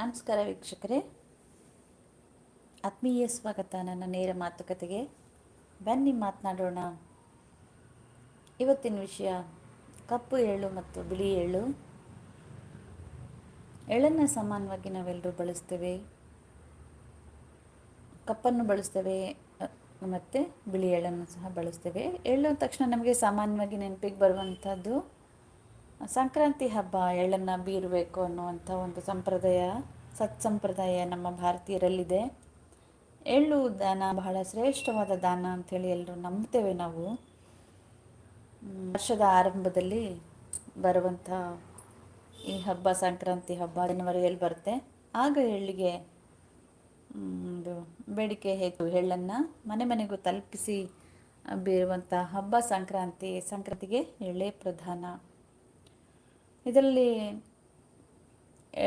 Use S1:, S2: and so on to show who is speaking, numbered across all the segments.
S1: ನಮಸ್ಕಾರ ವೀಕ್ಷಕರೇ. ಆತ್ಮೀಯ ಸ್ವಾಗತ ನನ್ನ ನೇರ ಮಾತುಕತೆಗೆ. ಬನ್ನಿ ಮಾತನಾಡೋಣ. ಇವತ್ತಿನ ವಿಷಯ ಕಪ್ಪು ಎಳ್ಳು ಮತ್ತು ಬಿಳಿ ಎಳ್ಳು ಎಳ್ಳನ್ನು ಸಾಮಾನ್ಯವಾಗಿ ನಾವೆಲ್ಲರೂ ಬಳಸ್ತೇವೆ. ಕಪ್ಪನ್ನು ಬಳಸ್ತೇವೆ, ಮತ್ತು ಬಿಳಿ ಎಳ್ಳನ್ನು ಸಹ ಬಳಸ್ತೇವೆ. ಎಳ್ಳು ತಕ್ಷಣ ನಮಗೆ ಸಾಮಾನ್ಯವಾಗಿ ನೆನಪಿಗೆ ಬರುವಂಥದ್ದು ಸಂಕ್ರಾಂತಿ ಹಬ್ಬ, ಎಳ್ಳನ್ನು ಬೀರಬೇಕು ಅನ್ನುವಂಥ ಒಂದು ಸಂಪ್ರದಾಯ ಸತ್ ಸಂಪ್ರದಾಯ ನಮ್ಮ ಭಾರತೀಯರಲ್ಲಿದೆ. ಎಳ್ಳು ದಾನ ಬಹಳ ಶ್ರೇಷ್ಠವಾದ ದಾನ ಅಂಥೇಳಿ ಎಲ್ಲರೂ ನಂಬ್ತೇವೆ ನಾವು. ವರ್ಷದ ಆರಂಭದಲ್ಲಿ ಬರುವಂಥ ಈ ಹಬ್ಬ, ಸಂಕ್ರಾಂತಿ ಹಬ್ಬ ಜನವರಿಯಲ್ಲಿ ಬರುತ್ತೆ. ಆಗ ಎಳ್ಳಿಗೆ ಒಂದು ಬೇಡಿಕೆ ಹೆಚ್ಚು ಎಳ್ಳನ್ನು ಮನೆ ಮನೆಗೂ ತಲುಪಿಸಿ ಬೀರುವಂಥ ಹಬ್ಬ ಸಂಕ್ರಾಂತಿ, ಸಂಕ್ರಾಂತಿಗೆ ಎಳ್ಳೇ ಪ್ರಧಾನ. ಇದರಲ್ಲಿ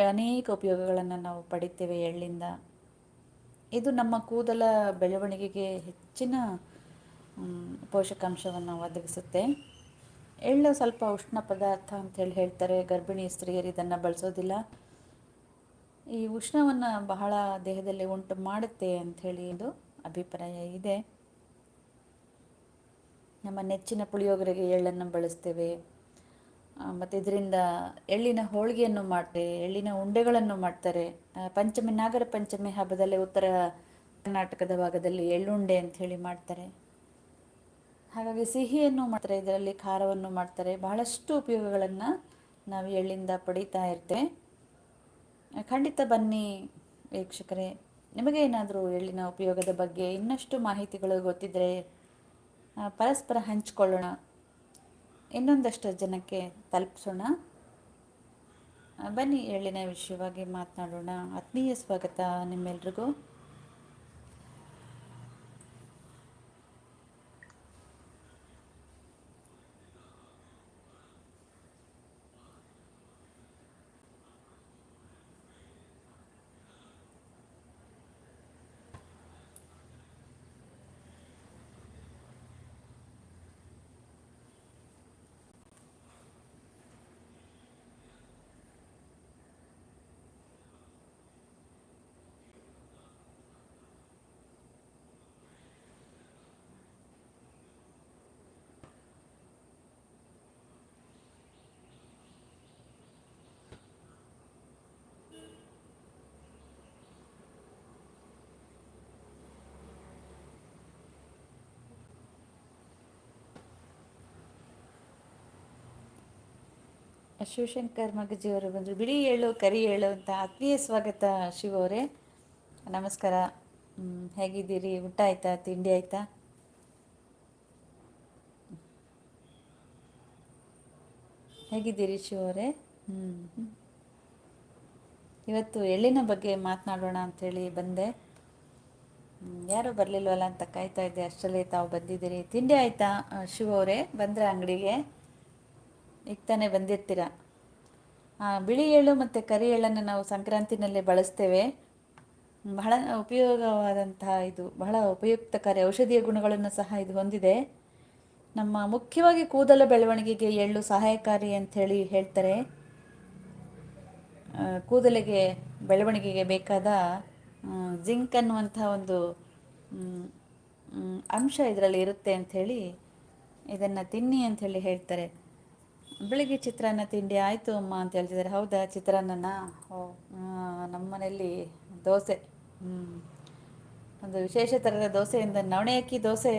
S1: ಅನೇಕ ಉಪಯೋಗಗಳನ್ನು ನಾವು ಪಡಿತೇವೆ ಎಳ್ಳಿಂದ. ಇದು ನಮ್ಮ ಕೂದಲ ಬೆಳವಣಿಗೆಗೆ ಹೆಚ್ಚಿನ ಪೋಷಕಾಂಶವನ್ನು ಒದಗಿಸುತ್ತೆ. ಎಳ್ಳು ಸ್ವಲ್ಪ ಉಷ್ಣ ಪದಾರ್ಥ ಅಂತೇಳಿ ಹೇಳ್ತಾರೆ. ಗರ್ಭಿಣಿ ಸ್ತ್ರೀಯರು ಇದನ್ನು ಬಳಸೋದಿಲ್ಲ. ಈ ಉಷ್ಣವನ್ನು ಬಹಳ ದೇಹದಲ್ಲಿ ಉಂಟು ಮಾಡುತ್ತೆ ಅಂಥೇಳಿ ಇದು ಅಭಿಪ್ರಾಯ ಇದೆ. ನಮ್ಮ ನೆಚ್ಚಿನ ಪುಳಿಯೋಗರೆಗೆ ಎಳ್ಳನ್ನು ಬಳಸ್ತೇವೆ. ಮತ್ತು ಇದರಿಂದ ಎಳ್ಳಿನ ಹೋಳಿಗೆಯನ್ನು ಮಾಡ್ತಾರೆ, ಎಳ್ಳಿನ ಉಂಡೆಗಳನ್ನು ಮಾಡ್ತಾರೆ. ಪಂಚಮಿ, ನಾಗರ ಪಂಚಮಿ ಹಬ್ಬದಲ್ಲಿ ಉತ್ತರ ಕರ್ನಾಟಕದ ಭಾಗದಲ್ಲಿ ಎಳ್ಳುಂಡೆ ಅಂತ ಹೇಳಿ ಮಾಡ್ತಾರೆ. ಹಾಗಾಗಿ ಸಿಹಿಯನ್ನು ಮಾಡ್ತಾರೆ, ಇದರಲ್ಲಿ ಖಾರವನ್ನು ಮಾಡ್ತಾರೆ. ಬಹಳಷ್ಟು ಉಪಯೋಗಗಳನ್ನು ನಾವು ಎಳ್ಳಿಂದ ಪಡೀತಾ ಇರ್ತೇವೆ. ಖಂಡಿತ ಬನ್ನಿ ವೀಕ್ಷಕರೇ, ನಿಮಗೆ ಏನಾದರೂ ಎಳ್ಳಿನ ಉಪಯೋಗದ ಬಗ್ಗೆ ಇನ್ನಷ್ಟು ಮಾಹಿತಿಗಳು ಗೊತ್ತಿದ್ದರೆ ಪರಸ್ಪರ ಹಂಚಿಕೊಳ್ಳೋಣ. ಇನ್ನೊಂದಷ್ಟು ಜನಕ್ಕೆ ತಲುಪಿಸೋಣ. ಬನ್ನಿ ಎಳ್ಳಿನ ವಿಷಯವಾಗಿ ಮಾತನಾಡೋಣ. ಆತ್ಮೀಯ ಸ್ವಾಗತ ನಿಮ್ಮೆಲ್ರಿಗೂ. ಶಿವಶಂಕರ್ ಮಗಜಿಯವರು ಬಂದರು. ಬಿಳಿ ಹೇಳು ಕರಿ ಹೇಳು ಅಂತ ಆತ್ಮೀಯ ಸ್ವಾಗತ ಶಿವ ಅವರೇ. ನಮಸ್ಕಾರ. ಹೇಗಿದ್ದೀರಿ? ಊಟ ಆಯ್ತಾ? ತಿಂಡಿ ಆಯ್ತಾ? ಹೇಗಿದ್ದೀರಿ ಶಿವ ಅವರೇ? ಹ್ಞೂ ಇವತ್ತು ಎಳ್ಳಿನ ಬಗ್ಗೆ ಮಾತನಾಡೋಣ ಅಂಥೇಳಿ ಬಂದೆ. ಹ್ಮ್, ಯಾರೂ ಬರಲಿಲ್ವಲ್ಲ ಅಂತ ಕಾಯ್ತಾ ಇದ್ದೆ. ಅಷ್ಟರಲ್ಲಿ ತಾವು ಬಂದಿದ್ದೀರಿ. ತಿಂಡಿ ಆಯ್ತಾ ಶಿವ ಅವರೇ? ಬಂದ್ರೆ ಅಂಗಡಿಗೆ? ಈಗ ತಾನೇ ಬಂದಿರ್ತೀರ. ಬಿಳಿ ಎಳ್ಳು ಮತ್ತು ಕರಿ ಎಳ್ಳನ್ನು ನಾವು ಸಂಕ್ರಾಂತಿನಲ್ಲಿ ಬಳಸ್ತೇವೆ. ಬಹಳ ಉಪಯೋಗವಾದಂತಹ ಇದು, ಬಹಳ ಉಪಯುಕ್ತಕಾರಿ ಔಷಧೀಯ ಗುಣಗಳನ್ನು ಸಹ ಇದು ಹೊಂದಿದೆ. ನಮ್ಮ ಮುಖ್ಯವಾಗಿ ಕೂದಲ ಬೆಳವಣಿಗೆಗೆ ಎಳ್ಳು ಸಹಾಯಕಾರಿ ಅಂಥೇಳಿ ಹೇಳ್ತಾರೆ. ಕೂದಲಿಗೆ ಬೆಳವಣಿಗೆಗೆ ಬೇಕಾದ ಜಿಂಕ್ ಅನ್ನುವಂಥ ಒಂದು ಅಂಶ ಇದರಲ್ಲಿ ಇರುತ್ತೆ ಅಂಥೇಳಿ ಇದನ್ನು ತಿನ್ನಿ ಅಂಥೇಳಿ ಹೇಳ್ತಾರೆ. ಬೆಳಿಗ್ಗೆ ಚಿತ್ರಾನ್ನ ತಿಂಡಿ ಆಯಿತು ಅಮ್ಮ ಅಂತ ಹೇಳ್ತಿದ್ದಾರೆ. ಹೌದಾ ಚಿತ್ರಾನ್ನನ? ಓ ನಮ್ಮ ದೋಸೆ. ಹ್ಞೂ ಒಂದು ವಿಶೇಷ ಥರದ ದೋಸೆಯಿಂದ ನವಣೆ ಅಕ್ಕಿ ದೋಸೆ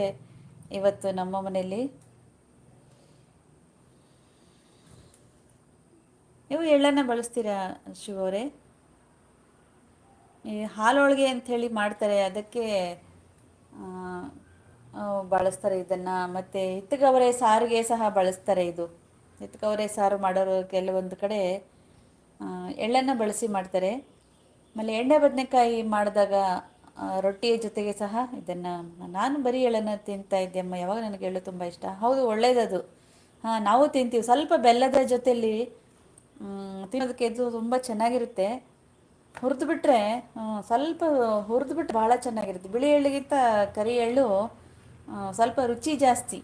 S1: ಇವತ್ತು ನಮ್ಮ ಮನೆಯಲ್ಲಿ ನೀವು ಎಳ್ಳನ್ನ ಬಳಸ್ತೀರಾ ಶಿವ ಅವರೇ? ಈ ಹಾಲೊಳಗೆ ಅಂಥೇಳಿ ಮಾಡ್ತಾರೆ. ಅದಕ್ಕೆ ಬಳಸ್ತಾರೆ ಇದನ್ನು. ಮತ್ತು ಹಿತ್ತಗವರೆ ಸಾರಿಗೆ ಸಹ ಬಳಸ್ತಾರೆ ಇದು. ಹಿತ್ತಗವರೆ ಸಾರು ಮಾಡೋರು ಕೆಲವೊಂದು ಕಡೆ ಎಳ್ಳನ್ನು ಬಳಸಿ ಮಾಡ್ತಾರೆ. ಆಮೇಲೆ ಎಣ್ಣೆ ಬದನೆಕಾಯಿ ಮಾಡಿದಾಗ ರೊಟ್ಟಿಯ ಜೊತೆಗೆ ಸಹ ಇದನ್ನು ನಾನು ಬರೀ ಎಳ್ಳನ್ನು ತಿಂತಾ ಇದ್ದೆ ಅಮ್ಮ, ಯಾವಾಗ ನನಗೆ ಎಳ್ಳು ತುಂಬ ಇಷ್ಟ. ಹೌದು, ಒಳ್ಳೇದದು. ಹಾಂ, ನಾವು ತಿಂತೀವಿ. ಸ್ವಲ್ಪ ಬೆಲ್ಲದ ಜೊತೆಯಲ್ಲಿ ತಿನ್ನೋದಕ್ಕೆ ಇದು ತುಂಬ ಚೆನ್ನಾಗಿರುತ್ತೆ. ಹುರಿದು ಬಿಟ್ಟರೆ ಸ್ವಲ್ಪ ಹುರಿದು ಬಿಟ್ಟು ಭಾಳ ಚೆನ್ನಾಗಿರುತ್ತೆ. ಬಿಳಿ ಎಳ್ಳಿಗಿಂತ ಕರಿ ಎಳ್ಳು ಸ್ವಲ್ಪ ರುಚಿ ಜಾಸ್ತಿ.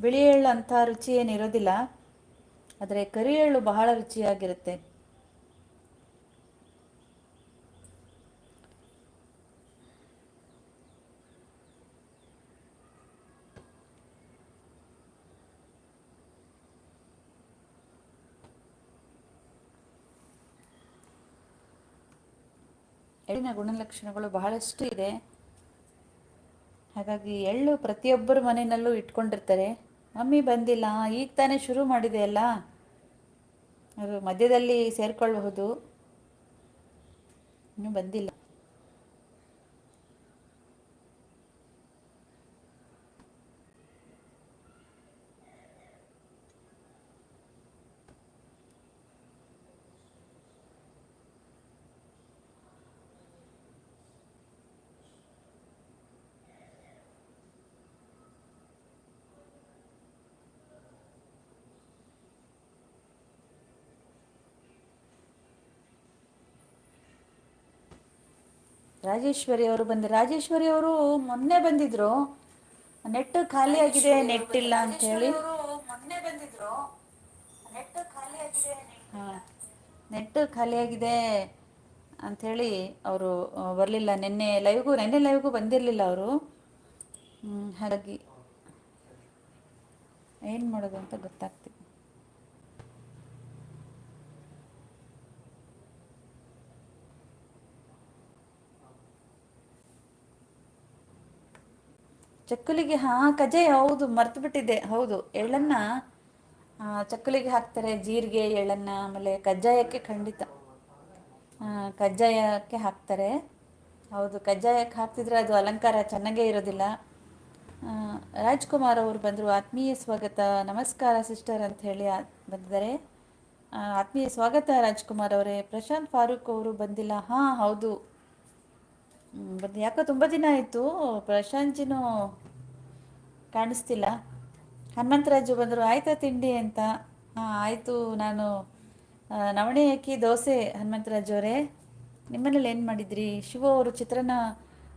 S1: ಬಿಳಿ ಎಳ್ಳು ಅಂಥ ರುಚಿ ಏನಿರೋದಿಲ್ಲ ಆದರೆ ಕರಿ ಎಳ್ಳು ಬಹಳ ರುಚಿಯಾಗಿರುತ್ತೆ. ಎಳ್ಳಿನ ಗುಣಲಕ್ಷಣಗಳು ಬಹಳಷ್ಟು ಇದೆ. ಹಾಗಾಗಿ ಎಳ್ಳು ಪ್ರತಿಯೊಬ್ಬರ ಮನೆಯಲ್ಲೂ ಇಟ್ಕೊಂಡಿರ್ತಾರೆ. ಮಮ್ಮಿ ಬಂದಿಲ್ಲ ಈಗ ತಾನೇ ಶುರು ಮಾಡಿದೆ ಅಲ್ಲ? ಮಧ್ಯದಲ್ಲಿ ಸೇರ್ಕೊಳ್ಬಹುದು. ಇನ್ನೂ ಬಂದಿಲ್ಲ. ರಾಜೇಶ್ವರಿ ಅವರು ಬಂದ ರಾಜೇಶ್ವರಿ ಅವರು ಮೊನ್ನೆ ಬಂದಿದ್ರು. ನೆಟ್ ಖಾಲಿ ಆಗಿದೆ ನೆಟ್ ಇಲ್ಲ ಅಂತ ಹೇಳಿ. ಮೊನ್ನೆ ಬಂದಿದ್ರು. ನೆಟ್ ಖಾಲಿ ಆಗಿದೆ ಅಂಥೇಳಿ ಅವರು ಬರಲಿಲ್ಲ. ನಿನ್ನೆ ಲೈವ್ಗೂ ನಿನ್ನೆ ಲೈವ್ಗೂ ಬಂದಿರಲಿಲ್ಲ ಅವರು. ಹಾಗಾಗಿ ಏನು ಮಾಡೋದು ಅಂತ ಗೊತ್ತಾಗ್ತಿಲ್ಲ. ಚಕ್ಕುಲಿಗೆ, ಹಾ, ಕಜ್ಜಾಯ, ಹೌದು, ಮರ್ತು ಬಿಟ್ಟಿದ್ದೆ, ಹೌದು. ಎಳ್ಳನ್ನ ಚಕ್ಕುಲಿಗೆ ಹಾಕ್ತಾರೆ, ಜೀರಿಗೆ, ಎಳ್ಳನ್ನ, ಆಮೇಲೆ ಕಜ್ಜಾಯಕ್ಕೆ ಖಂಡಿತ. ಕಜ್ಜಾಯಕ್ಕೆ ಹಾಕ್ತಾರೆ. ಹೌದು, ಕಜ್ಜಾಯಕ್ಕೆ ಹಾಕ್ತಿದ್ರೆ ಅದು ಅಲಂಕಾರ ಚೆನ್ನಾಗೇ ಇರೋದಿಲ್ಲ. ರಾಜ್ಕುಮಾರ್ ಅವರು ಬಂದರು, ಆತ್ಮೀಯ ಸ್ವಾಗತ, ನಮಸ್ಕಾರ ಸಿಸ್ಟರ್ ಅಂತ ಹೇಳಿ ಬಂದಿದ್ದಾರೆ. ಆತ್ಮೀಯ ಸ್ವಾಗತ ರಾಜ್ಕುಮಾರ್ ಅವರೇ. ಪ್ರಶಾಂತ್ ಫಾರೂಕ್ ಅವರು ಬಂದಿಲ್ಲ. ಹಾಂ, ಹೌದು. ಬಂದು ಯಾಕೋ ತುಂಬ ದಿನ ಆಯಿತು. ಪ್ರಶಾಂತಿನೂ ಕಾಣಿಸ್ತಿಲ್ಲ. ಹನುಮಂತರಾಜು ಬಂದರು, ಆಯ್ತಾ ತಿಂಡಿ ಅಂತ? ಹಾಂ, ಆಯಿತು. ನಾನು ನವಣೆ ಅಕ್ಕಿ, ದೋಸೆ, ಹನುಮಂತರಾಜು ಅವರೇ. ನಿಮ್ಮನೇಲಿ ಏನು ಮಾಡಿದ್ರಿ? ಶಿವ ಅವರು ಚಿತ್ರಾನ್ನ,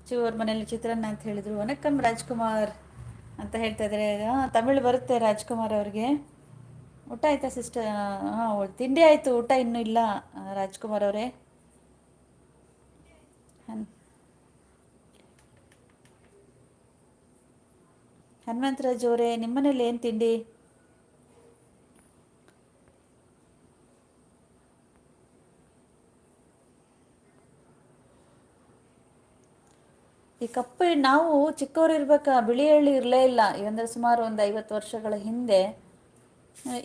S1: ಶಿವ ಅವ್ರ ಮನೇಲಿ ಚಿತ್ರಾನ್ನ ಅಂತ ಹೇಳಿದರು. ವನಕಂ ರಾಜ್ಕುಮಾರ್ ಅಂತ ಹೇಳ್ತಾ ಇದ್ದಾರೆ. ಹಾಂ, ತಮಿಳು ಬರುತ್ತೆ ರಾಜ್ಕುಮಾರ್ ಅವ್ರಿಗೆ. ಊಟ ಆಯ್ತಾ ಸಿಸ್ಟರ್? ಹಾಂ ತಿಂಡಿ ಆಯಿತು. ಊಟ ಇನ್ನೂ ಇಲ್ಲ ರಾಜ್ಕುಮಾರ್ ಅವರೇ. ಹನ್ ಹನುಮಂತರಾಜ್ ಅವರೇ, ನಿಮ್ಮನೇಲಿ ಏನು ತಿಂಡಿ? ಈ ಕಪ್ಪು ನಾವು ಚಿಕ್ಕವರು ಇರ್ಬೇಕಾ, ಬಿಳಿ ಎಳ್ಳು ಇರಲೇ ಇಲ್ಲ. ಇವಂದ್ರೆ ಸುಮಾರು ಒಂದು ಐವತ್ತು ವರ್ಷಗಳ ಹಿಂದೆ,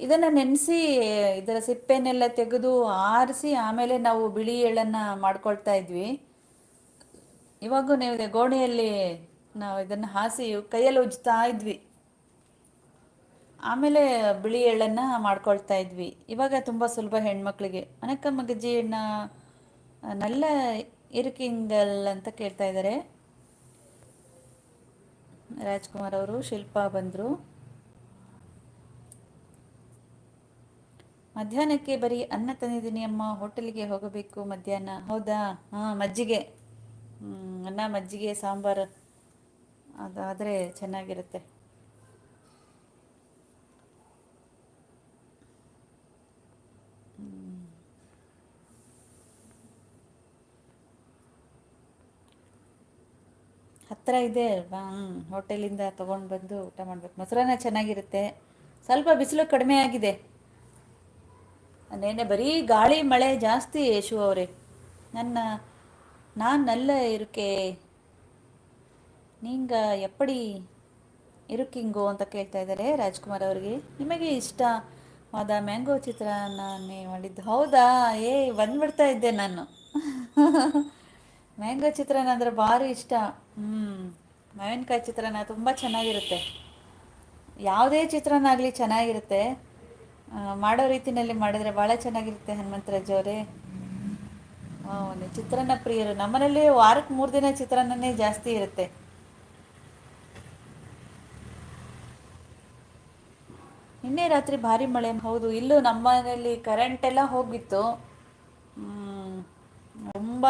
S1: ಇದನ್ನ ನೆನೆಸಿ, ಇದರ ಸಿಪ್ಪೆನೆಲ್ಲ ತೆಗೆದು ಆರಿಸಿ, ಆಮೇಲೆ ನಾವು ಬಿಳಿ ಎಳ್ಳನ್ನು ಮಾಡ್ಕೊಳ್ತಾ ಇದ್ವಿ. ಇವಾಗೂ ನೀವು ಗೋಣಿಯಲ್ಲಿ ನಾವು ಇದನ್ನು ಹಾಸಿ ಕೈಯಲ್ಲಿ ಉಜ್ತಾ ಇದ್ವಿ. ಆಮೇಲೆ ಬಿಳಿ ಎಳ್ಳನ್ನು ಮಾಡ್ಕೊಳ್ತಾ ಇದ್ವಿ. ಇವಾಗ ತುಂಬ ಸುಲಭ ಹೆಣ್ಮಕ್ಳಿಗೆ. ಅನಕ ಎಣ್ಣ ನಲ್ಲ ಇರುಕಿಂಗಲ್ ಅಂತ ಕೇಳ್ತಾ ಇದ್ದಾರೆ ರಾಜ್ಕುಮಾರ್ ಅವರು, ಶಿಲ್ಪಾ ಬಂದರು. ಮಧ್ಯಾಹ್ನಕ್ಕೆ ಬರೀ ಅನ್ನ ತಂದಿದ್ದೀನಿ ಅಮ್ಮ. ಹೋಟೆಲ್ಗೆ ಹೋಗಬೇಕು ಮಧ್ಯಾಹ್ನ. ಹೌದಾ? ಹಾಂ, ಮಜ್ಜಿಗೆ. ಅನ್ನ, ಮಜ್ಜಿಗೆ, ಸಾಂಬಾರು. ಅದಾದರೆ ಚೆನ್ನಾಗಿರುತ್ತೆ. ಹತ್ತಿರ ಇದೆ ಅಲ್ವಾ? ಹ್ಞೂ ಹೋಟೆಲಿಂದ ತೊಗೊಂಡು ಬಂದು ಊಟ ಮಾಡಬೇಕು. ಮೊಸರನ್ನ ಚೆನ್ನಾಗಿರುತ್ತೆ. ಸ್ವಲ್ಪ ಬಿಸಿಲು ಕಡಿಮೆ ಆಗಿದೆ. ನೆನ್ನೆ ಬರೀ ಗಾಳಿ ಮಳೆ ಜಾಸ್ತಿ ಯೇಶು ಅವರೇ. ನನ್ನ, ನಾನು ನಲ್ಲ ಇರುಕೆ. ನೀಂಗ ಎಪ್ಪಡಿ ಇರುಕಿಂಗು ಅಂತ ಕೇಳ್ತಾ ಇದ್ದಾರೆ ರಾಜ್ಕುಮಾರ್ ಅವರಿಗೆ. ನಿಮಗೆ ಇಷ್ಟವಾದ ಮ್ಯಾಂಗೋ ಚಿತ್ರಾನ್ನೇ ಮಾಡಿದ್ದು? ಹೌದಾ? ಏ, ಬಂದ್ಬಿಡ್ತಾ ಇದ್ದೆ ನಾನು. ಮ್ಯಾಂಗೋ ಚಿತ್ರಾನ್ನ ಅಂದರೆ ಭಾರಿ ಇಷ್ಟ. ಹ್ಞೂ ಮಾವಿನಕಾಯಿ ಚಿತ್ರಾನ್ನ ತುಂಬ ಚೆನ್ನಾಗಿರುತ್ತೆ. ಯಾವುದೇ ಚಿತ್ರಾನ್ನ ಆಗಲಿ ಚೆನ್ನಾಗಿರುತ್ತೆ. ಮಾಡೋ ರೀತಿನಲ್ಲಿ ಮಾಡಿದ್ರೆ ಭಾಳ ಚೆನ್ನಾಗಿರುತ್ತೆ ಹನುಮಂತರಾಜ್ ಅವರೇ. ಚಿತ್ರಾನ್ನ ಪ್ರಿಯರು. ನಮ್ಮನೇಲಿ ವಾರಕ್ಕೆ ಮೂರು ದಿನ ಚಿತ್ರಾನ್ನನೇ ಜಾಸ್ತಿ ಇರುತ್ತೆ. ನಿನ್ನೆ ರಾತ್ರಿ ಭಾರಿ ಮಳೆ. ಹೌದು, ಇಲ್ಲೂ ನಮ್ಮ ಕರೆಂಟ್ ಎಲ್ಲ ಹೋಗಿತ್ತು ತುಂಬ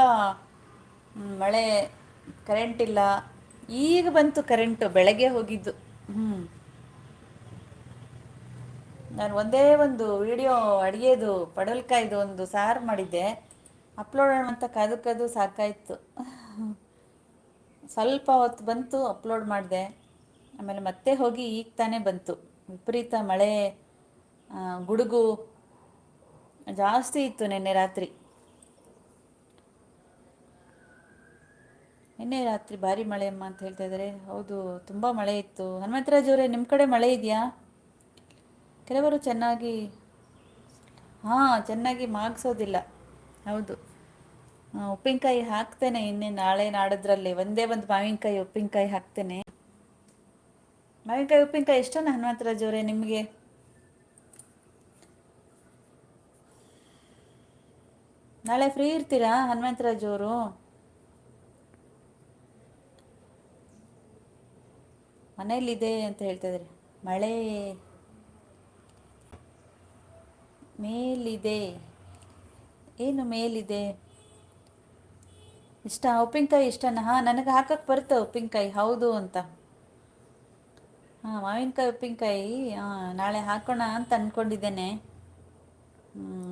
S1: ಮಳೆ ಕರೆಂಟ್ ಇಲ್ಲ. ಈಗ ಬಂತು ಕರೆಂಟು ಬೆಳಗ್ಗೆ ಹೋಗಿದ್ದು. ಹ್ಞೂ ನಾನು ಒಂದೇ ಒಂದು ವಿಡಿಯೋ ಅಡುಗೆದು, ಪಡವಲ್ಕಾಯ್ದು ಒಂದು ಸಾರು ಮಾಡಿದ್ದೆ. ಅಪ್ಲೋಡ್ ಅಂತ ಕಾದು ಕದು ಸಾಕಾಯಿತು. ಸ್ವಲ್ಪ ಹೊತ್ತು ಬಂತು ಅಪ್ಲೋಡ್ ಮಾಡಿದೆ. ಆಮೇಲೆ ಮತ್ತೆ ಹೋಗಿ ಈಗ ತಾನೇ ಬಂತು. ವಿಪರೀತ ಮಳೆ ಗುಡುಗು ಜಾಸ್ತಿ ಇತ್ತು ನಿನ್ನೆ ರಾತ್ರಿ. ನಿನ್ನೆ ರಾತ್ರಿ ಭಾರಿ ಮಳೆ ಅಮ್ಮ ಅಂತ ಹೇಳ್ತಾ ಇದ್ದಾರೆ ಹೌದು, ತುಂಬ ಮಳೆ ಇತ್ತು. ಹನುಮಂತರಾಜ್ ಅವರೇ ನಿಮ್ಮ ಕಡೆ ಮಳೆ ಇದೆಯಾ? ಕೆಲವರು ಚೆನ್ನಾಗಿ, ಹಾಂ, ಚೆನ್ನಾಗಿ ಮಾಗಿಸೋದಿಲ್ಲ. ಹೌದು. ಉಪ್ಪಿನಕಾಯಿ ಹಾಕ್ತೇನೆ ಇನ್ನೇ ನಾಳೆ ನಾಡದ್ರಲ್ಲಿ. ಒಂದೇ ಒಂದು ಮಾವಿನಕಾಯಿ ಉಪ್ಪಿನಕಾಯಿ ಹಾಕ್ತೇನೆ. ಮಾವಿನಕಾಯಿ ಉಪ್ಪಿನಕಾಯಿ ಎಷ್ಟೊಂದು ಹನುಮಂತರಾಜ್ ಅವರೇ ನಿಮಗೆ. ನಾಳೆ ಫ್ರೀ ಇರ್ತೀರಾ ಹನುಮಂತರಾಜ್ ಅವರು? ಮನೆಯಲ್ಲಿದೆ ಅಂತ ಹೇಳ್ತಾ ಇದ್ರಿ ಮಳೆ ಮೇಲಿದೆ. ಏನು ಮೇಲಿದೆ? ಇಷ್ಟ ಉಪ್ಪಿನಕಾಯಿ ಇಷ್ಟನಾ? ಹಾ, ನನಗೆ ಹಾಕಕ್ಕೆ ಬರುತ್ತೆ ಉಪ್ಪಿನಕಾಯಿ? ಹೌದು ಅಂತ. ಹಾಂ, ಮಾವಿನಕಾಯಿ, ಉಪ್ಪಿನಕಾಯಿ ನಾಳೆ ಹಾಕೋಣ ಅಂತ ಅಂದ್ಕೊಂಡಿದ್ದೇನೆ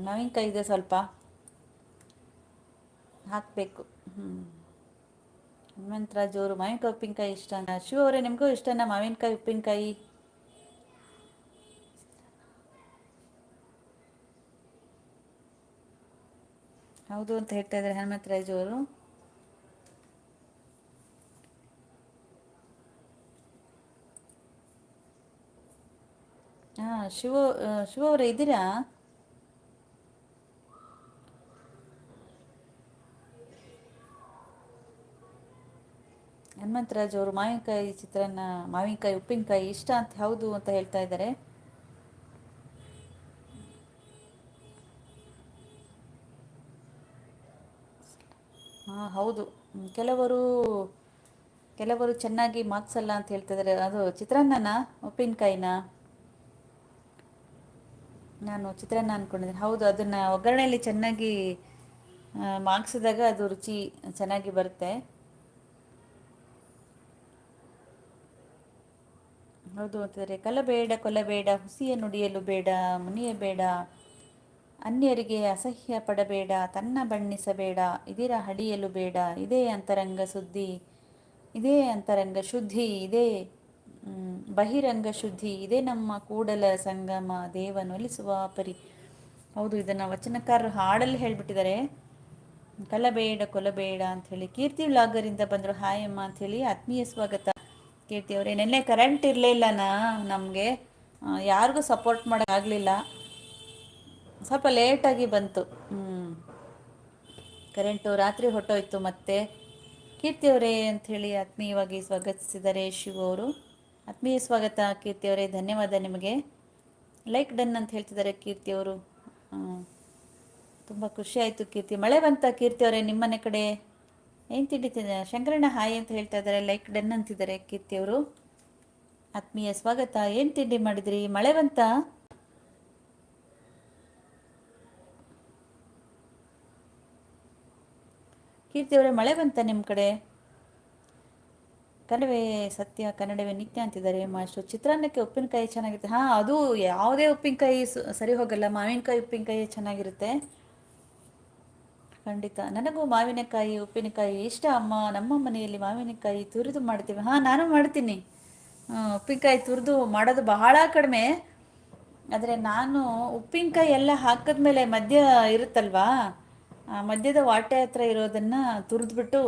S1: ಮಾವಿನಕಾಯಿ ಇದೆ ಸ್ವಲ್ಪ. ಹಾಕಬೇಕು. ಹ್ಞೂ ಹನುಮಂತರಾಜ್ ಅವರು ಮಾವಿನಕಾಯಿ, ಉಪ್ಪಿನಕಾಯಿ ಇಷ್ಟನಾ ಶಿವ ಅವರೇ, ನಿಮಗೂ ಇಷ್ಟನಾ ಮಾವಿನಕಾಯಿ, ಉಪ್ಪಿನಕಾಯಿ? ಹೌದು ಅಂತ ಹೇಳ್ತಾ ಇದ್ದಾರೆ ಹನುಮಂತರಾಜ್ ಅವರು. ಶಿವ ಶಿವ ಅವರೇ ಇದ್ದೀರಾ? ಹನುಮಂತರಾಜ್ ಅವರು ಮಾವಿನಕಾಯಿ ಚಿತ್ರಾನ್ನ, ಮಾವಿನಕಾಯಿ ಉಪ್ಪಿನಕಾಯಿ ಇಷ್ಟ ಅಂತ ಹೌದು ಅಂತ ಹೇಳ್ತಾ ಇದ್ದಾರೆ. ಹಾ, ಹೌದು. ಕೆಲವರು ಕೆಲವರು ಚೆನ್ನಾಗಿ ಮಾರ್ಕ್ಸಲ್ಲ ಅಂತ ಹೇಳ್ತಿದ್ದಾರೆ ಅದು ಚಿತ್ರಾನ್ನನಾ, ಉಪ್ಪಿನಕಾಯಿನ? ನಾನು ಚಿತ್ರಾನ್ನ ಅಂದ್ಕೊಂಡಿದ್ದೀನಿ ಹೌದು, ಅದನ್ನು ಒಗ್ಗರಣೆಯಲ್ಲಿ ಚೆನ್ನಾಗಿ ಮಾಗಿಸಿದಾಗ ಅದು ರುಚಿ ಚೆನ್ನಾಗಿ ಬರುತ್ತೆ. ಹೌದು, ಅಂತಿದ್ದಾರೆ. ಕಲಬೇಡ ಕೊಲಬೇಡ ಹುಸಿಯ ನುಡಿಯಲು ಬೇಡ, ಮುನಿಯ ಬೇಡ, ಅನ್ಯರಿಗೆ ಅಸಹ್ಯ ಪಡಬೇಡ, ತನ್ನ ಬಣ್ಣಿಸಬೇಡ, ಇದಿರ ಹಡಿಯಲು ಬೇಡ, ಇದೇ ಅಂತರಂಗ ಸುದ್ದಿ, ಇದೇ ಅಂತರಂಗ ಶುದ್ಧಿ, ಇದೇ ಬಹಿರಂಗ ಶುದ್ಧಿ, ಇದೇ ನಮ್ಮ ಕೂಡಲ ಸಂಗಮ ದೇವನೊಲಿಸುವ ಪರಿ ಹೌದು, ಇದನ್ನು ವಚನಕಾರರು ಹಾಡಲ್ಲಿ ಹೇಳಿಬಿಟ್ಟಿದ್ದಾರೆ. ಕಲಬೇಡ, ಕೊಲಬೇಡ ಅಂಥೇಳಿ ಕೀರ್ತಿ ವ್ಲಾಗರಿಂದ ಬಂದರು, ಹಾಯಮ್ಮ ಅಂಥೇಳಿ ಆತ್ಮೀಯ ಸ್ವಾಗತ. ಕೀರ್ತಿ ಅವರೇ, ನೆನ್ನೆ ಕರೆಂಟ್ ಇರಲಿಲ್ಲನಾ ನಮಗೆ. ಯಾರಿಗೂ ಸಪೋರ್ಟ್ ಮಾಡೋಕ್ಕಾಗಲಿಲ್ಲ ಸ್ವಲ್ಪ ಲೇಟಾಗಿ ಬಂತು. ಹ್ಞೂ ಕರೆಂಟು ರಾತ್ರಿ ಹೊಟ್ಟೋಯ್ತು ಮತ್ತೆ. ಕೀರ್ತಿಯವರೇ ಅಂಥೇಳಿ ಆತ್ಮೀಯವಾಗಿ ಸ್ವಾಗತಿಸಿದ್ದಾರೆ ಶಿವ ಅವರು ಆತ್ಮೀಯ ಸ್ವಾಗತ ಕೀರ್ತಿಯವರೇ ಧನ್ಯವಾದ ನಿಮಗೆ. ಲೈಕ್ ಡನ್ ಅಂತ ಹೇಳ್ತಿದ್ದಾರೆ ಕೀರ್ತಿಯವರು ತುಂಬ ಖುಷಿ ಆಯಿತು ಕೀರ್ತಿ. ಮಳೆ ಬಂತ ಕೀರ್ತಿಯವರೇ ನಿಮ್ಮನೆ ಕಡೆ? ಏನು ತಿಂಡಿತಿದ್ದ ಶಂಕರಣ್ಣ ಹಾಯ್ ಅಂತ ಹೇಳ್ತಾ ಇದ್ದಾರೆ, ಲೈಕ್ ಡನ್ ಅಂತಿದ್ದಾರೆ ಕೀರ್ತಿಯವರು ಆತ್ಮೀಯ ಸ್ವಾಗತ. ಏನು ತಿಂಡಿ ಮಾಡಿದ್ರಿ? ಮಳೆ ಬಂತ? ಕೀರ್ತಿಯವರೇ ಮಳೆ ಬಂತ ನಿಮ್ಮ ಕಡೆ? ಕನ್ನಡವೇ ಸತ್ಯ, ಕನ್ನಡವೇ ನಿತ್ಯ ಅಂತಿದ್ದಾರೆ ಮಾಸ್ಟರ್ ಚಿತ್ರಾನ್ನಕ್ಕೆ ಉಪ್ಪಿನಕಾಯಿ ಚೆನ್ನಾಗಿರುತ್ತೆ. ಹಾಂ, ಅದು ಯಾವುದೇ ಉಪ್ಪಿನಕಾಯಿ ಸರಿ ಹೋಗಲ್ಲ. ಮಾವಿನಕಾಯಿ ಉಪ್ಪಿನಕಾಯಿ ಚೆನ್ನಾಗಿರುತ್ತೆ. ಖಂಡಿತ. ನನಗೂ ಮಾವಿನಕಾಯಿ, ಉಪ್ಪಿನಕಾಯಿ ಇಷ್ಟ. ಅಮ್ಮ, ನಮ್ಮ ಮನೆಯಲ್ಲಿ ಮಾವಿನಕಾಯಿ ತುರಿದು ಮಾಡ್ತೀವಿ. ಹಾಂ, ನಾನು ಮಾಡ್ತೀನಿ. ಉಪ್ಪಿನಕಾಯಿ ತುರಿದು ಮಾಡೋದು ಬಹಳ ಕಡಿಮೆ. ಆದರೆ ನಾನು ಉಪ್ಪಿನಕಾಯಿ ಎಲ್ಲ ಹಾಕಿದ್ಮೇಲೆ ಮಧ್ಯ ಇರುತ್ತಲ್ವಾ? ಮಧ್ಯದ ವಾಟೆ ಹತ್ರ ಇರೋದನ್ನು ತುರಿದ್ಬಿಟ್ಟು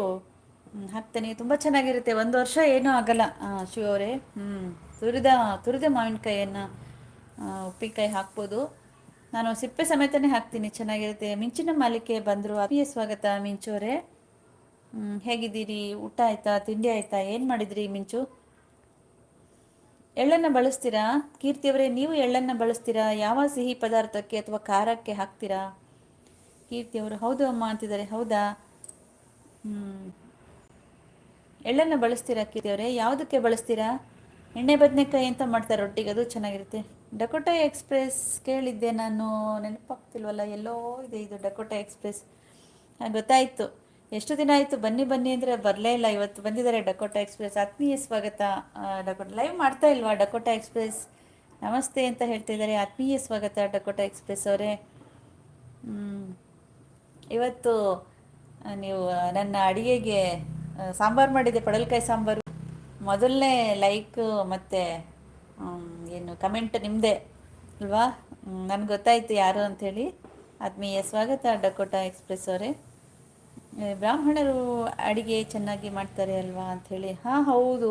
S1: ಹಾಕ್ತೇನೆ ತುಂಬ ಚೆನ್ನಾಗಿರುತ್ತೆ. ಒಂದು ವರ್ಷ ಏನೂ ಆಗಲ್ಲ ಶಿವ ಅವರೇ. ಹ್ಞೂ ತುರಿದ ತುರಿದ ಮಾವಿನಕಾಯಿಯನ್ನು ಉಪ್ಪಿನಕಾಯಿ ಹಾಕ್ಬೋದು. ನಾನು ಸಿಪ್ಪೆ ಸಮೇತನೇ ಹಾಕ್ತೀನಿ, ಚೆನ್ನಾಗಿರುತ್ತೆ. ಮಿಂಚಿನ ಮಾಲಿಕೆ ಬಂದರು ಅಭಿಯ ಸ್ವಾಗತ, ಮಿಂಚು ಅವರೇ. ಹೇಗಿದ್ದೀರಿ? ಊಟ ಆಯ್ತಾ? ತಿಂಡಿ ಆಯ್ತಾ? ಏನು ಮಾಡಿದ್ರಿ ಮಿಂಚು? ಎಳ್ಳನ್ನು ಬಳಸ್ತೀರಾ? ಕೀರ್ತಿಯವರೇ ನೀವು ಎಳ್ಳನ್ನು ಬಳಸ್ತೀರಾ? ಯಾವ ಸಿಹಿ ಪದಾರ್ಥಕ್ಕೆ ಅಥವಾ ಖಾರಕ್ಕೆ ಹಾಕ್ತೀರಾ? ಕೀರ್ತಿಯವರು ಹೌದು ಅಮ್ಮ ಅಂತಿದ್ದಾರೆ, ಹೌದಾ? ಹ್ಮ್. ಎಳ್ಳನ್ನು ಬಳಸ್ತೀರಾ ಕೀರ್ತಿಯವರೇ ಯಾವುದಕ್ಕೆ ಬಳಸ್ತೀರಾ? ಎಣ್ಣೆ ಬದನೆಕಾಯಿ ಅಂತ ಮಾಡ್ತಾರೆ ರೊಟ್ಟಿಗೆ, ಅದು ಚೆನ್ನಾಗಿರುತ್ತೆ. ಡಕೋಟಾ ಎಕ್ಸ್ಪ್ರೆಸ್ ಕೇಳಿದ್ದೆ ನಾನು, ನೆನಪಾಗ್ತಿಲ್ವಲ್ಲ, ಎಲ್ಲೋ ಇದೆ ಇದು ಡಕೋಟಾ ಎಕ್ಸ್ಪ್ರೆಸ್. ಗೊತ್ತಾಯಿತು. ಎಷ್ಟು ದಿನ ಆಯಿತು? ಬನ್ನಿ ಬನ್ನಿ ಅಂದರೆ ಬರಲೇ ಇಲ್ಲ. ಇವತ್ತು ಬಂದಿದ್ದಾರೆ ಡಕೋಟಾ ಎಕ್ಸ್ಪ್ರೆಸ್. ಆತ್ಮೀಯ ಸ್ವಾಗತ. ಡಕೋಟಾ ಲೈವ್ ಮಾಡ್ತಾ ಇಲ್ವಾ ಡಕೋಟಾ ಎಕ್ಸ್ಪ್ರೆಸ್? ನಮಸ್ತೆ ಅಂತ ಹೇಳ್ತಿದ್ದಾರೆ ಆತ್ಮೀಯ ಸ್ವಾಗತ ಡಕೋಟಾ ಎಕ್ಸ್ಪ್ರೆಸ್ ಅವರೇ. ಇವತ್ತು ನೀವು ನನ್ನ ಅಡಿಗೆಗೆ ಸಾಂಬಾರು ಮಾಡಿದೆ ಪಡಲ್ಕಾಯಿ ಸಾಂಬಾರು. ಮೊದಲನೇ ಲೈಕ್ ಮತ್ತು ಏನು ಕಮೆಂಟ್ ನಿಮ್ಮದೇ ಅಲ್ವಾ? ನನಗೆ ಗೊತ್ತಾಯಿತು ಯಾರು ಅಂಥೇಳಿ ಆತ್ಮೀಯ ಸ್ವಾಗತ, ಡಕೋಟ ಎಕ್ಸ್ಪ್ರೆಸ್ ಅವರೇ. ಬ್ರಾಹ್ಮಣರು ಅಡಿಗೆ ಚೆನ್ನಾಗಿ ಮಾಡ್ತಾರೆ ಅಲ್ವಾ ಅಂಥೇಳಿ ಹಾಂ, ಹೌದು.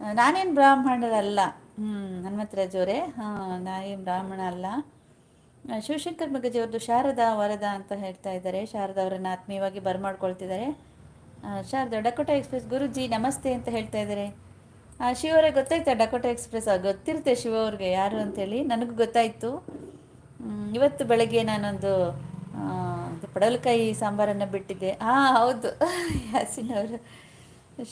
S1: ನಾನೇನು ಬ್ರಾಹ್ಮಣರಲ್ಲ? ಹ್ಞೂ ಹನುಮಂತರಾಜ್ ಅವರೇ. ಹಾಂ, ನಾನೇನು ಬ್ರಾಹ್ಮಣ ಅಲ್ಲ. ಶಿವಶಂಕರ್ ಮಗಜಿ ಅವ್ರದ್ದು ಶಾರದಾ ವರದ ಅಂತ ಹೇಳ್ತಾ ಇದ್ದಾರೆ. ಶಾರದಾ ಅವರನ್ನು ಆತ್ಮೀಯವಾಗಿ ಬರಮಾಡ್ಕೊಳ್ತಿದ್ದಾರೆ. ಶಾರದಾ, ಡಕೋಟಾ ಎಕ್ಸ್ಪ್ರೆಸ್ ಗುರುಜಿ ನಮಸ್ತೆ ಅಂತ ಹೇಳ್ತಾ ಇದ್ದಾರೆ. ಶಿವ ಅವ್ರಿಗೆ ಗೊತ್ತಾಯ್ತಾ ಡಕೋಟಾ ಎಕ್ಸ್ಪ್ರೆಸ್? ಗೊತ್ತಿರುತ್ತೆ ಶಿವ ಅವ್ರಿಗೆ ಯಾರು ಅಂತೇಳಿ, ನನಗೂ ಗೊತ್ತಾಯಿತು. ಇವತ್ತು ಬೆಳಗ್ಗೆ ನಾನೊಂದು ಪಡವಲಕಾಯಿ ಸಾಂಬಾರನ್ನು ಬಿಟ್ಟಿದ್ದೆ. ಹಾಂ, ಹೌದು, ಯಾಸಿನ್ ಅವರು.